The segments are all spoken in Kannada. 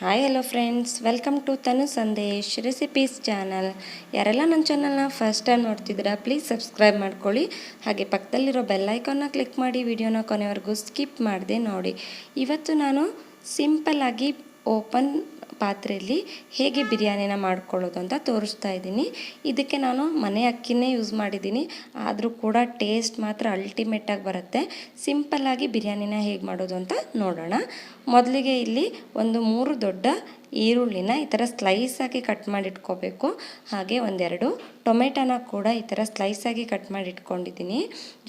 Hi hello friends welcome to Tanu Sandesh recipes channel ಯಾರೆಲ್ಲ ನನ್ನ ಚಾನಲ್ನ ಫಸ್ಟ್ ಟೈಮ್ ನೋಡ್ತಿದ್ದೀರಾ ಪ್ಲೀಸ್ ಸಬ್ಸ್ಕ್ರೈಬ್ ಮಾಡ್ಕೊಳ್ಳಿ. ಹಾಗೆ ಪಕ್ಕದಲ್ಲಿರೋ ಬೆಲ್ಲೈಕನ್ನ ಕ್ಲಿಕ್ ಮಾಡಿ ವಿಡಿಯೋನ ಕೊನೆವರೆಗೂ ಸ್ಕಿಪ್ ಮಾಡಿದೆ ನೋಡಿ. ಇವತ್ತು ನಾನು ಸಿಂಪಲ್ಲಾಗಿ ಓಪನ್ ಪಾತ್ರೆಯಲ್ಲಿ ಹೇಗೆ ಬಿರಿಯಾನಿನ ಮಾಡ್ಕೊಳ್ಳೋದು ಅಂತ ತೋರಿಸ್ತಾ ಇದ್ದೀನಿ. ಇದಕ್ಕೆ ನಾನು ಮನೆ ಅಕ್ಕಿನೇ ಯೂಸ್ ಮಾಡಿದ್ದೀನಿ. ಆದರೂ ಕೂಡ ಟೇಸ್ಟ್ ಮಾತ್ರ ಅಲ್ಟಿಮೇಟಾಗಿ ಬರುತ್ತೆ. ಸಿಂಪಲ್ಲಾಗಿ ಬಿರಿಯಾನಿನ ಹೇಗೆ ಮಾಡೋದು ಅಂತ ನೋಡೋಣ. ಮೊದಲಿಗೆ ಇಲ್ಲಿ ಒಂದು ಮೂರು ದೊಡ್ಡ ಈರುಳ್ಳಿನ ಈ ಥರ ಸ್ಲೈಸಾಗಿ ಕಟ್ ಮಾಡಿಟ್ಕೋಬೇಕು. ಹಾಗೆ ಒಂದೆರಡು ಟೊಮೆಟೊನ ಕೂಡ ಈ ಥರ ಸ್ಲೈಸಾಗಿ ಕಟ್ ಮಾಡಿ ಇಟ್ಕೊಂಡಿದ್ದೀನಿ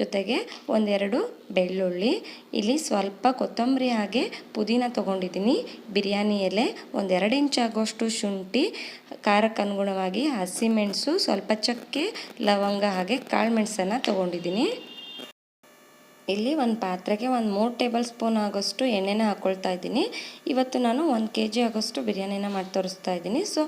ಜೊತೆಗೆ ಒಂದೆರಡು ಬೆಳ್ಳುಳ್ಳಿ, ಇಲ್ಲಿ ಸ್ವಲ್ಪ ಕೊತ್ತಂಬರಿ ಹಾಗೆ ಪುದೀನ ತೊಗೊಂಡಿದ್ದೀನಿ. ಬಿರಿಯಾನಿ ಎಲೆ ಒಂದೆರಡು ಇಂಚ್ ಆಗೋಷ್ಟು ಶುಂಠಿ, ಖಾರಕ್ಕೆ ಅನುಗುಣವಾಗಿ ಹಸಿಮೆಣಸು ಸ್ವಲ್ಪ ಚಕ್ಕೆ, ಲವಂಗ ಹಾಗೆ ಕಾಳು ಮೆಣಸನ್ನು ತೊಗೊಂಡಿದ್ದೀನಿ. ಇಲ್ಲಿ ಒಂದು ಪಾತ್ರೆಗೆ ಒಂದು ಮೂರು ಟೇಬಲ್ ಸ್ಪೂನ್ ಆಗೋಷ್ಟು ಎಣ್ಣೆನ ಹಾಕ್ಕೊಳ್ತಾ ಇದ್ದೀನಿ. ಇವತ್ತು ನಾನು ಒಂದು ಕೆ ಜಿ ಆಗೋಷ್ಟು ಬಿರಿಯಾನಿನ ಮಾಡಿ ತೋರಿಸ್ತಾ ಇದ್ದೀನಿ. ಸೊ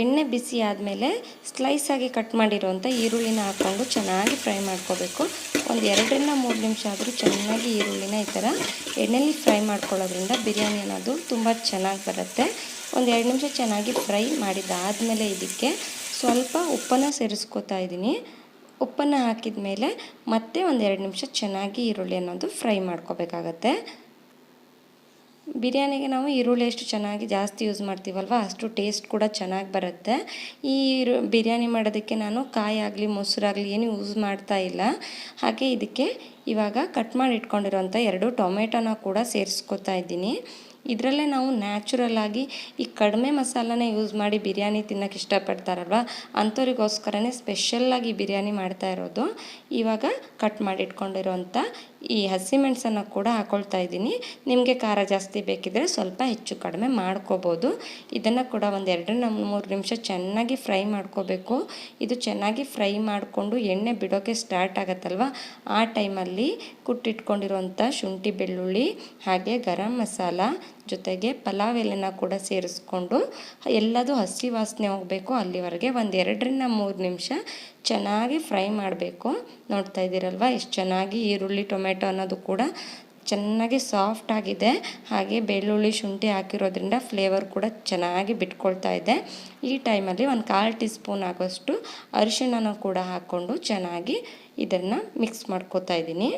ಎಣ್ಣೆ ಬಿಸಿ ಆದಮೇಲೆ ಸ್ಲೈಸಾಗಿ ಕಟ್ ಮಾಡಿರೋವಂಥ ಈರುಳ್ಳಿನ ಹಾಕ್ಕೊಂಡು ಚೆನ್ನಾಗಿ ಫ್ರೈ ಮಾಡ್ಕೋಬೇಕು. ಒಂದು ಎರಡರಿಂದ ಮೂರು ನಿಮಿಷ ಆದರೂ ಚೆನ್ನಾಗಿ ಈರುಳ್ಳಿನ ಈ ಥರ ಎಣ್ಣೆಲಿ ಫ್ರೈ ಮಾಡ್ಕೊಳ್ಳೋದ್ರಿಂದ ಬಿರಿಯಾನಿ ಅನ್ನೋದು ತುಂಬ ಚೆನ್ನಾಗಿ ಬರುತ್ತೆ. ಒಂದು ಎರಡು ನಿಮಿಷ ಚೆನ್ನಾಗಿ ಫ್ರೈ ಮಾಡಿದ್ದಾದಮೇಲೆ ಇದಕ್ಕೆ ಸ್ವಲ್ಪ ಉಪ್ಪನ್ನು ಸೇರಿಸ್ಕೋತಾ ಇದ್ದೀನಿ. ಉಪ್ಪನ್ನು ಹಾಕಿದ ಮೇಲೆ ಮತ್ತೆ ಒಂದು ಎರಡು ನಿಮಿಷ ಚೆನ್ನಾಗಿ ಈರುಳ್ಳಿ ಅನ್ನೋದು ಫ್ರೈ ಮಾಡ್ಕೋಬೇಕಾಗತ್ತೆ. ಬಿರಿಯಾನಿಗೆ ನಾವು ಈರುಳ್ಳಿ ಎಷ್ಟು ಚೆನ್ನಾಗಿ ಜಾಸ್ತಿ ಯೂಸ್ ಮಾಡ್ತೀವಲ್ವ, ಅಷ್ಟು ಟೇಸ್ಟ್ ಕೂಡ ಚೆನ್ನಾಗಿ ಬರುತ್ತೆ. ಈ ಬಿರಿಯಾನಿ ಮಾಡೋದಕ್ಕೆ ನಾನು ಕಾಯಿ ಆಗಲಿ ಮೊಸರಾಗಲಿ ಏನು ಯೂಸ್ ಮಾಡ್ತಾ ಇಲ್ಲ. ಹಾಗೆ ಇದಕ್ಕೆ ಇವಾಗ ಕಟ್ ಮಾಡಿ ಇಟ್ಕೊಂಡಿರೋಂಥ ಎರಡು ಟೊಮೆಟೊನ ಕೂಡ ಸೇರಿಸ್ಕೊತಾ ಇದ್ದೀನಿ. ಇದರಲ್ಲೇ ನಾವು ನ್ಯಾಚುರಲ್ ಆಗಿ ಈ ಕಡಿಮೆ ಮಸಾಲನ ಯೂಸ್ ಮಾಡಿ ಬಿರಿಯಾನಿ ತಿನ್ನೋಕೆ ಇಷ್ಟಪಡ್ತಾರಲ್ವ? ಅಂಥವ್ರಿಗೋಸ್ಕರನೇ ಸ್ಪೆಷಲ್ಲಾಗಿ ಬಿರಿಯಾನಿ ಮಾಡ್ತಾ ಇರೋದು. ಇವಾಗ ಕಟ್ ಮಾಡಿಟ್ಕೊಂಡಿರೋಂಥ ಈ ಹಸಿಮೆಣಸನ್ನು ಕೂಡ ಹಾಕ್ಕೊಳ್ತಾ ಇದ್ದೀನಿ. ನಿಮಗೆ ಖಾರ ಜಾಸ್ತಿ ಬೇಕಿದ್ದರೆ ಸ್ವಲ್ಪ ಹೆಚ್ಚು ಕಡಿಮೆ ಮಾಡ್ಕೋಬೋದು. ಇದನ್ನು ಕೂಡ ಒಂದು ಎರಡು ಮೂರು ನಿಮಿಷ ಚೆನ್ನಾಗಿ ಫ್ರೈ ಮಾಡ್ಕೋಬೇಕು. ಇದು ಚೆನ್ನಾಗಿ ಫ್ರೈ ಮಾಡಿಕೊಂಡು ಎಣ್ಣೆ ಬಿಡೋಕ್ಕೆ ಸ್ಟಾರ್ಟ್ ಆಗುತ್ತಲ್ವ? ಆ ಟೈಮಲ್ಲಿ ಕುಟ್ಟಿಟ್ಕೊಂಡಿರೋಂಥ ಶುಂಠಿ ಬೆಳ್ಳುಳ್ಳಿ ಹಾಗೆ ಗರಂ ಮಸಾಲ ಜೊತೆಗೆ ಪಲಾವ್ ಎಲೆನ ಕೂಡ ಸೇರಿಸ್ಕೊಂಡು ಎಲ್ಲದೂ ಹಸಿ ವಾಸನೆ ಹೋಗಬೇಕು. ಅಲ್ಲಿವರೆಗೆ ಒಂದು ಎರಡರಿಂದ ಮೂರು ನಿಮಿಷ ಚೆನ್ನಾಗಿ ಫ್ರೈ ಮಾಡಬೇಕು. ನೋಡ್ತಾ ಇದ್ದೀರಲ್ವ? ಎಷ್ಟು ಚೆನ್ನಾಗಿ ಈರುಳ್ಳಿ ಟೊಮೆಟೊ ಅನ್ನೋದು ಕೂಡ ಚೆನ್ನಾಗಿ ಸಾಫ್ಟ್ ಆಗಿದೆ. ಹಾಗೆ ಬೆಳ್ಳುಳ್ಳಿ, ಶುಂಠಿ ಹಾಕಿರೋದ್ರಿಂದ ಫ್ಲೇವರ್ ಕೂಡ ಚೆನ್ನಾಗಿ ಬಿಟ್ಕೊಳ್ತಾ ಇದೆ. ಈ ಟೈಮಲ್ಲಿ ಒಂದು ಕಾಲು ಟೀ ಸ್ಪೂನ್ ಆಗೋಷ್ಟು ಅರಿಶಿಣನ ಕೂಡ ಹಾಕ್ಕೊಂಡು ಚೆನ್ನಾಗಿ ಇದನ್ನು ಮಿಕ್ಸ್ ಮಾಡ್ಕೋತಾ ಇದ್ದೀನಿ.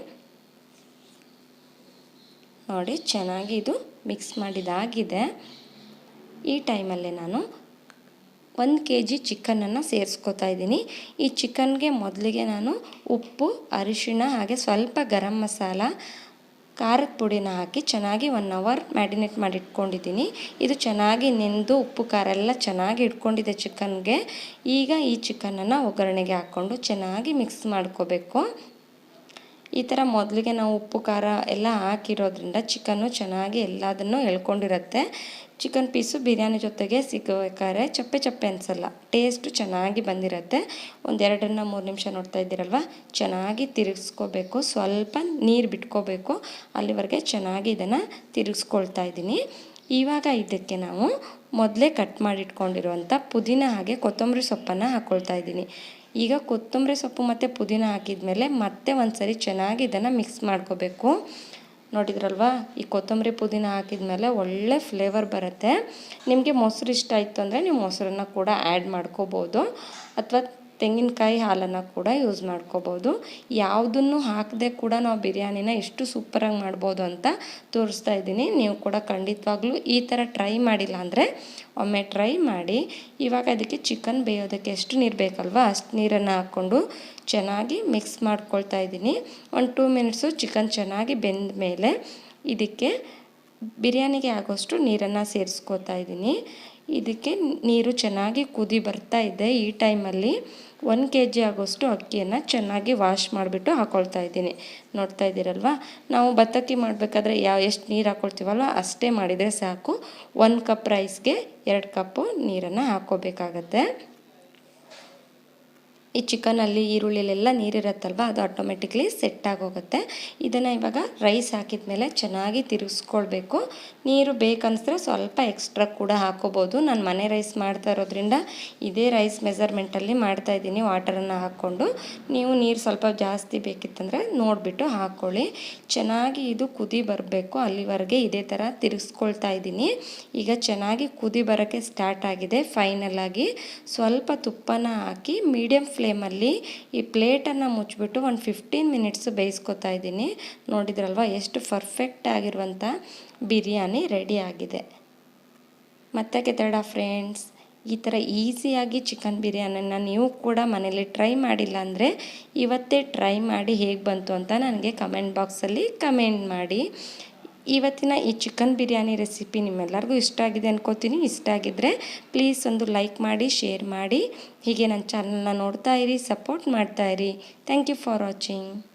ನೋಡಿ, ಚೆನ್ನಾಗಿ ಇದು ಮಿಕ್ಸ್ ಮಾಡಿದಾಗಿದೆ. ಈ ಟೈಮಲ್ಲಿ ನಾನು ಒಂದು ಕೆ ಜಿ ಚಿಕನನ್ನು ಸೇರಿಸ್ಕೊತಾ ಇದ್ದೀನಿ. ಈ ಚಿಕನ್ಗೆ ಮೊದಲಿಗೆ ನಾನು ಉಪ್ಪು, ಅರಿಶಿಣ ಹಾಗೆ ಸ್ವಲ್ಪ ಗರಂ ಮಸಾಲ, ಖಾರದ ಪುಡಿನ ಹಾಕಿ ಚೆನ್ನಾಗಿ ಒನ್ ಅವರ್ ಮ್ಯಾರಿನೇಟ್ ಮಾಡಿ ಇಟ್ಕೊಂಡಿದ್ದೀನಿ. ಇದು ಚೆನ್ನಾಗಿ ನೆಂದು ಉಪ್ಪು, ಖಾರ ಎಲ್ಲ ಚೆನ್ನಾಗಿ ಇಟ್ಕೊಂಡಿದೆ ಚಿಕನ್ಗೆ ಈಗ ಈ ಚಿಕನನ್ನು ಒಗ್ಗರಣೆಗೆ ಹಾಕ್ಕೊಂಡು ಚೆನ್ನಾಗಿ ಮಿಕ್ಸ್ ಮಾಡ್ಕೋಬೇಕು. ಈ ಥರ ಮೊದಲಿಗೆ ನಾವು ಉಪ್ಪು, ಖಾರ ಎಲ್ಲ ಹಾಕಿರೋದ್ರಿಂದ ಚಿಕನ್ನು ಚೆನ್ನಾಗಿ ಎಲ್ಲದನ್ನು ಎಳ್ಕೊಂಡಿರುತ್ತೆ. ಚಿಕನ್ ಪೀಸು ಬಿರಿಯಾನಿ ಜೊತೆಗೆ ಸಿಗಬೇಕಾದ್ರೆ ಚಪ್ಪೆ ಚಪ್ಪೆ ಅನಿಸಲ್ಲ ಟೇಸ್ಟು ಚೆನ್ನಾಗಿ ಬಂದಿರುತ್ತೆ. ಒಂದು ಎರಡರಿಂದ ಮೂರು ನಿಮಿಷ ನೋಡ್ತಾ ಇದ್ದೀರಲ್ವ? ಚೆನ್ನಾಗಿ ತಿರುಗಿಸ್ಕೋಬೇಕು, ಸ್ವಲ್ಪ ನೀರು ಬಿಟ್ಕೋಬೇಕು. ಅಲ್ಲಿವರೆಗೆ ಚೆನ್ನಾಗಿ ಇದನ್ನು ತಿರುಗಿಸ್ಕೊಳ್ತಾ ಇದ್ದೀನಿ. ಇವಾಗ ಇದಕ್ಕೆ ನಾವು ಮೊದಲೇ ಕಟ್ ಮಾಡಿಟ್ಕೊಂಡಿರುವಂಥ ಪುದೀನ ಹಾಗೆ ಕೊತ್ತಂಬರಿ ಸೊಪ್ಪನ್ನು ಹಾಕ್ಕೊಳ್ತಾ ಇದ್ದೀನಿ. ಈಗ ಕೊತ್ತಂಬರಿ ಸೊಪ್ಪು ಮತ್ತು ಪುದೀನ ಹಾಕಿದ ಮೇಲೆ ಮತ್ತೆ ಒಂದು ಸರಿ ಚೆನ್ನಾಗಿ ಇದನ್ನು ಮಿಕ್ಸ್ ಮಾಡ್ಕೋಬೇಕು. ನೋಡಿದ್ರಲ್ವಾ? ಈ ಕೊತ್ತಂಬರಿ ಪುದೀನ ಹಾಕಿದ ಮೇಲೆ ಒಳ್ಳೆ ಫ್ಲೇವರ್ ಬರುತ್ತೆ. ನಿಮಗೆ ಮೊಸರು ಇಷ್ಟ ಆಯಿತು ಅಂದರೆ ನೀವು ಮೊಸರನ್ನು ಕೂಡ ಆ್ಯಡ್ ಮಾಡ್ಕೋಬೋದು. ಅಥವಾ ತೆಂಗಿನಕಾಯಿ ಹಾಲನ್ನು ಕೂಡ ಯೂಸ್ ಮಾಡ್ಕೋಬೋದು. ಯಾವುದನ್ನು ಹಾಕದೆ ಕೂಡ ನಾವು ಬಿರಿಯಾನಿನ ಎಷ್ಟು ಸೂಪರಾಗಿ ಮಾಡ್ಬೋದು ಅಂತ ತೋರಿಸ್ತಾ ಇದ್ದೀನಿ. ನೀವು ಕೂಡ ಖಂಡಿತವಾಗ್ಲೂ ಈ ಥರ ಟ್ರೈ ಮಾಡಿಲ್ಲ ಅಂದರೆ ಒಮ್ಮೆ ಟ್ರೈ ಮಾಡಿ. ಇವಾಗ ಅದಕ್ಕೆ ಚಿಕನ್ ಬೇಯೋದಕ್ಕೆ ಎಷ್ಟು ನೀರು ಬೇಕಲ್ವಾ? ಅಷ್ಟು ನೀರನ್ನು ಹಾಕ್ಕೊಂಡು ಚೆನ್ನಾಗಿ ಮಿಕ್ಸ್ ಮಾಡ್ಕೊಳ್ತಾ ಇದ್ದೀನಿ. ಒಂದು ಟೂ ಮಿನಿಟ್ಸು ಚಿಕನ್ ಚೆನ್ನಾಗಿ ಬೆಂದ ಮೇಲೆ ಇದಕ್ಕೆ ಬಿರಿಯಾನಿಗೆ ಆಗೋಷ್ಟು ನೀರನ್ನು ಸೇರಿಸ್ಕೋತಾ ಇದ್ದೀನಿ. ಇದಕ್ಕೆ ನೀರು ಚೆನ್ನಾಗಿ ಕುದಿ ಬರ್ತಾ ಇದೆ ಈ ಟೈಮಲ್ಲಿ. ಒಂದು ಕೆ ಜಿ ಆಗೋಷ್ಟು ಅಕ್ಕಿಯನ್ನು ಚೆನ್ನಾಗಿ ವಾಶ್ ಮಾಡಿಬಿಟ್ಟು ಹಾಕ್ಕೊಳ್ತಾ ಇದ್ದೀನಿ. ನೋಡ್ತಾ ಇದ್ದೀರಲ್ವ? ನಾವು ಬತ್ತಕ್ಕಿ ಮಾಡಬೇಕಾದ್ರೆ ಯಾವ ಎಷ್ಟು ನೀರು ಹಾಕ್ಕೊಳ್ತೀವಲ್ವ ಅಷ್ಟೇ ಮಾಡಿದರೆ ಸಾಕು. ಒಂದು ಕಪ್ ರೈಸ್ಗೆ ಎರಡು ಕಪ್ಪು ನೀರನ್ನು ಹಾಕ್ಕೋಬೇಕಾಗತ್ತೆ ಈ ಚಿಕನಲ್ಲಿ ಈರುಳ್ಳಿಲೆಲ್ಲ ನೀರಿರುತ್ತಲ್ವ, ಅದು ಆಟೋಮೆಟಿಕ್ಲಿ ಸೆಟ್ ಆಗೋಗುತ್ತೆ. ಇದನ್ನು ಇವಾಗ ರೈಸ್ ಹಾಕಿದ ಮೇಲೆ ಚೆನ್ನಾಗಿ ತಿರುಗಿಸ್ಕೊಳ್ಬೇಕು ನೀರು ಬೇಕನ್ನಿಸಿದ್ರೆ ಸ್ವಲ್ಪ ಎಕ್ಸ್ಟ್ರಾ ಕೂಡ ಹಾಕೋಬೋದು. ನಾನು ಮನೆ ರೈಸ್ ಮಾಡ್ತಾ ಇರೋದ್ರಿಂದ ಇದೇ ರೈಸ್ ಮೆಸರ್ಮೆಂಟಲ್ಲಿ ಮಾಡ್ತಾ ಇದ್ದೀನಿ ವಾಟರನ್ನು ಹಾಕ್ಕೊಂಡು. ನೀವು ನೀರು ಸ್ವಲ್ಪ ಜಾಸ್ತಿ ಬೇಕಿತ್ತಂದರೆ ನೋಡಿಬಿಟ್ಟು ಹಾಕ್ಕೊಳ್ಳಿ ಚೆನ್ನಾಗಿ ಇದು ಕುದಿ ಬರಬೇಕು. ಅಲ್ಲಿವರೆಗೆ ಇದೇ ಥರ ತಿರುಗಿಸ್ಕೊಳ್ತಾ ಇದ್ದೀನಿ. ಈಗ ಚೆನ್ನಾಗಿ ಕುದಿ ಬರೋಕ್ಕೆ ಸ್ಟಾರ್ಟ್ ಆಗಿದೆ ಫೈನಲ್ ಆಗಿ ಸ್ವಲ್ಪ ತುಪ್ಪನ ಹಾಕಿ ಮೀಡಿಯಮ್ ಫ್ಲೇಮಲ್ಲಿ ಈ ಪ್ಲೇಟನ್ನು ಮುಚ್ಚಿಬಿಟ್ಟು ಒಂದು ಫಿಫ್ಟೀನ್ ಮಿನಿಟ್ಸ್ ಬೇಯಿಸ್ಕೊತಾ ಇದ್ದೀನಿ. ನೋಡಿದ್ರಲ್ವ, ಎಷ್ಟು ಪರ್ಫೆಕ್ಟ್ ಆಗಿರುವಂಥ ಬಿರಿಯಾನಿ ರೆಡಿ ಆಗಿದೆ. ಮತ್ತೆ ಕೆತ್ತಡ ಫ್ರೆಂಡ್ಸ್ ಈ ಥರ ಈಸಿಯಾಗಿ ಚಿಕನ್ ಬಿರಿಯಾನಿನ ನೀವು ಕೂಡ ಮನೇಲಿ ಟ್ರೈ ಮಾಡಿಲ್ಲ ಅಂದರೆ ಇವತ್ತೇ ಟ್ರೈ ಮಾಡಿ ಹೇಗೆ ಬಂತು ಅಂತ ನನಗೆ ಕಮೆಂಟ್ ಬಾಕ್ಸಲ್ಲಿ ಕಮೆಂಟ್ ಮಾಡಿ. ಇವತ್ತಿನ ಈ ಚಿಕನ್ ಬಿರಿಯಾನಿ ರೆಸಿಪಿ ನಿಮ್ಮೆಲ್ಲರಿಗೂ ಇಷ್ಟ ಆಗಿದೆ ಅನ್ಕೋತೀನಿ. ಇಷ್ಟ ಆಗಿದ್ದರೆ ಪ್ಲೀಸ್ ಒಂದು ಲೈಕ್ ಮಾಡಿ, ಶೇರ್ ಮಾಡಿ. ಹೀಗೆ ನನ್ನ ಚಾನಲ್ನ ನೋಡ್ತಾ ಇರಿ, ಸಪೋರ್ಟ್ ಮಾಡ್ತಾ ಇರಿ. Thank you for watching.